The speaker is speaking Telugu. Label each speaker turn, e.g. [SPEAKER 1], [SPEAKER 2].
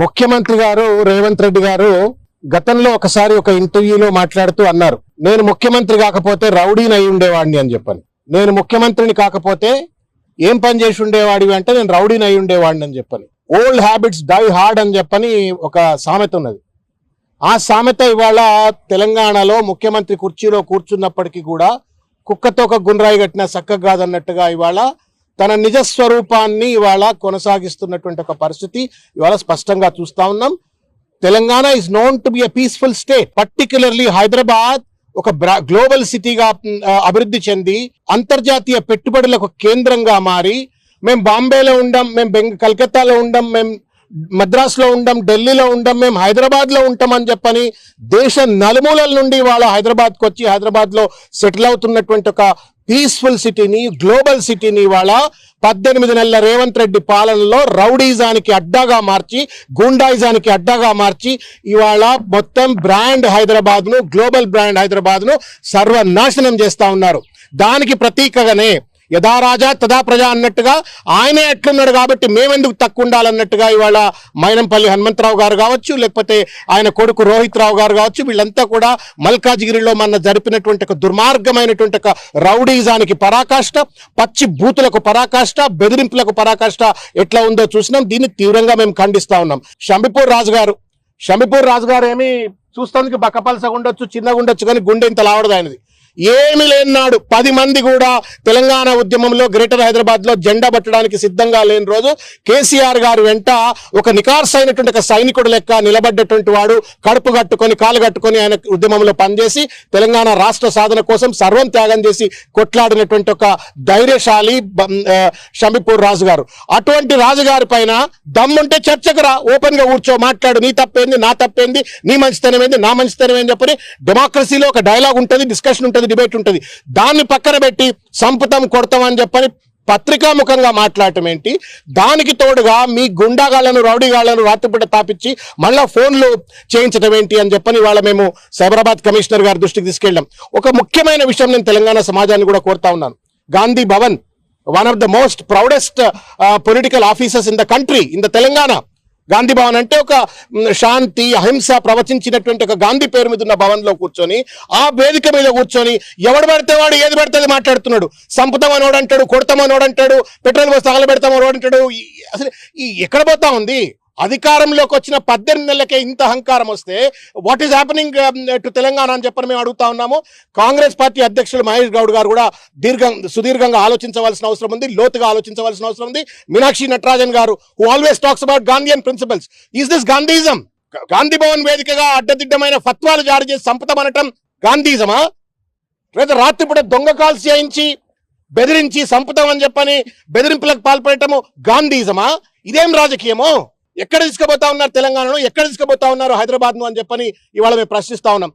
[SPEAKER 1] ముఖ్యమంత్రి గారు రేవంత్ రెడ్డి గారు గతంలో ఒకసారి ఒక ఇంటర్వ్యూలో మాట్లాడుతూ అన్నారు నేను ముఖ్యమంత్రి కాకపోతే రౌడీని అయి ఉండేవాడిని అని చెప్పని. నేను ముఖ్యమంత్రిని కాకపోతే ఏం పని చేసి ఉండేవాడివి అంటే నేను రౌడీని అయి ఉండేవాడిని అని చెప్పని. ఓల్డ్ హ్యాబిట్స్ డై హార్డ్ అని చెప్పని ఒక సామెత ఉన్నది. ఆ సామెత ఇవాళ తెలంగాణలో ముఖ్యమంత్రి కుర్చీలో కూర్చున్నప్పటికీ కూడా కుక్కతో ఒక గుండ్రాయి కట్టిన చక్కగా కాదన్నట్టుగా ఇవాళ తన నిజ స్వరూపాన్ని ఇవాళ కొనసాగిస్తున్నటువంటి ఒక పరిస్థితి ఇవాళ స్పష్టంగా చూస్తా ఉన్నాం. Telangana is known to be a peaceful state particularly Hyderabad ఒక గ్లోబల్ సిటీగా అభివృద్ధి చెంది అంతర్జాతీయ పెట్టుబడులకు కేంద్రంగా మారి మేము బాంబేలో ఉండం మేము బెంగ కలకత్తాలో ఉండం మేము మద్రాసులో ఉండం ఢిల్లీలో ఉండం మేము హైదరాబాద్లో ఉంటామని చెప్పని దేశ నలుమూలల నుండి వాళ్ళు హైదరాబాద్కి వచ్చి హైదరాబాద్లో సెటిల్ అవుతున్నటువంటి ఒక పీస్ఫుల్ సిటీని గ్లోబల్ సిటీని ఇవాళ పద్దెనిమిది నెలల రేవంత్ రెడ్డి పాలనలో రౌడీజానికి అడ్డాగా మార్చి గుండాయిజానికి అడ్డాగా మార్చి ఇవాళ మొత్తం బ్రాండ్ హైదరాబాద్ను గ్లోబల్ బ్రాండ్ హైదరాబాద్ను సర్వనాశనం చేస్తా ఉన్నారు. దానికి ప్రతీకగానే యథా రాజా తదా ప్రజ అన్నట్టుగా ఆయనే ఎట్లున్నాడు కాబట్టి మేమెందుకు తక్కువ ఉండాలన్నట్టుగా ఇవాళ మైనంపల్లి హనుమంతరావు గారు కావచ్చు లేకపోతే ఆయన కొడుకు రోహిత్ రావు గారు కావచ్చు వీళ్ళంతా కూడా మల్కాజ్గిరిలో మన జరిపినటువంటి ఒక దుర్మార్గమైనటువంటి ఒక రౌడీజానికి పరాకాష్ట పచ్చి బూతులకు పరాకాష్ట బెదిరింపులకు పరాకాష్ట ఎట్లా ఉందో చూసినాం. దీన్ని తీవ్రంగా మేము ఖండిస్తా ఉన్నాం. షంబిపూర్ రాజు గారు షంబిపూర్ రాజు గారు ఏమి చూస్తానికి బక్కపలసగా ఉండొచ్చు చిన్నగా ఉండొచ్చు కానీ గుండె ఇంత లావడదు ఆయనది ఏమి లేనాడు పది మంది కూడా తెలంగాణ ఉద్యమంలో గ్రేటర్ హైదరాబాద్లో జెండా పట్టడానికి సిద్ధంగా లేని రోజు కేసీఆర్ గారు వెంట ఒక నికార్స్ అయినటువంటి ఒక సైనికుడు లెక్క నిలబడ్డటువంటి వాడు కడుపు కట్టుకొని కాలు కట్టుకొని ఆయన ఉద్యమంలో పనిచేసి తెలంగాణ రాష్ట్ర సాధన కోసం సర్వం త్యాగం చేసి కొట్లాడినటువంటి ఒక ధైర్యశాలి బ- రాజు గారు అటువంటి రాజుగారి పైన దమ్ముంటే చర్చకు రా ఓపెన్గా కూర్చో మాట్లాడు నీ తప్పేంది నా తప్పేంది నీ మంచితనం ఏంది నా మంచితనం ఏంది చెప్పని డెమోక్రసీలో ఒక డైలాగ్ ఉంటుంది డిస్కషన్ ఉంటుంది డిబేట్ ఉంటుంది. దాన్ని పక్కన పెట్టి సంపుతం కొడతాం అని చెప్పని పత్రికాముఖంగా మాట్లాడటం ఏంటి? దానికి తోడుగా మీ గుండాగాళ్ళను రౌడీగాళ్ళను రాత్రిపూట తాపించి మళ్ళా ఫోన్లు చేయించడం ఏంటి అని చెప్పని వాళ్ళ మేము సైబరాబాద్ కమిషనర్ గారి దృష్టికి తీసుకెళ్ళాం. ఒక ముఖ్యమైన విషయం నేను తెలంగాణ సమాజాన్ని కూడా కోరుతా ఉన్నాను. Gandhi Bhavan one of the most proudest political officers in the country in the Telangana. Gandhi Bhavan అంటే ఒక శాంతి అహింస ప్రవచించినటువంటి ఒక గాంధీ పేరు మీద ఉన్న భవన్లో కూర్చొని ఆ వేదిక మీద కూర్చొని ఎవడు పడితే వాడు ఏది పడితే అది మాట్లాడుతున్నాడు. సంపుతామని అంటాడు కొడతామనోడు అంటాడు పెట్రోల్ బస్ తగలబెడతామనోడు వాడు అంటాడు అసలు ఎక్కడ పోతా ఉంది? అధికారంలోకి వచ్చిన పద్దెనిమిది నెలలకే ఇంత అహంకారం వస్తే what is happening to Telangana అని చెప్పని మేము అడుగుతా ఉన్నాము. కాంగ్రెస్ పార్టీ అధ్యక్షులు మహేష్ గౌడ్ గారు కూడా దీర్ఘం సుదీర్ఘంగా ఆలోచించవలసిన అవసరం ఉంది లోతుగా ఆలోచించవలసిన అవసరం ఉంది. మీనాక్షి నటరాజన్ గారు who always talks about Gandhian principles is this Gandhism Gandhi Bhavan వేదికగా అడ్డదిడ్డమైన ఫత్వాలు జారీ చేసి సంపదమనటం గాంధీజమా లేదా రాత్రిపూట దొంగ కాల్స్ చేయించి బెదిరించి సంపుతామని చెప్పని బెదిరింపులకు పాల్పడటము గాంధీజమా ఇదేం రాజకీయమో? ఎక్కడ తీసుకుపోతా ఉన్నారు తెలంగాణను ఎక్కడ తీసుకుపోతా ఉన్నారు హైదరాబాద్ను అని చెప్పని ఇవాళ మేము ప్రశ్నిస్తా ఉన్నాం.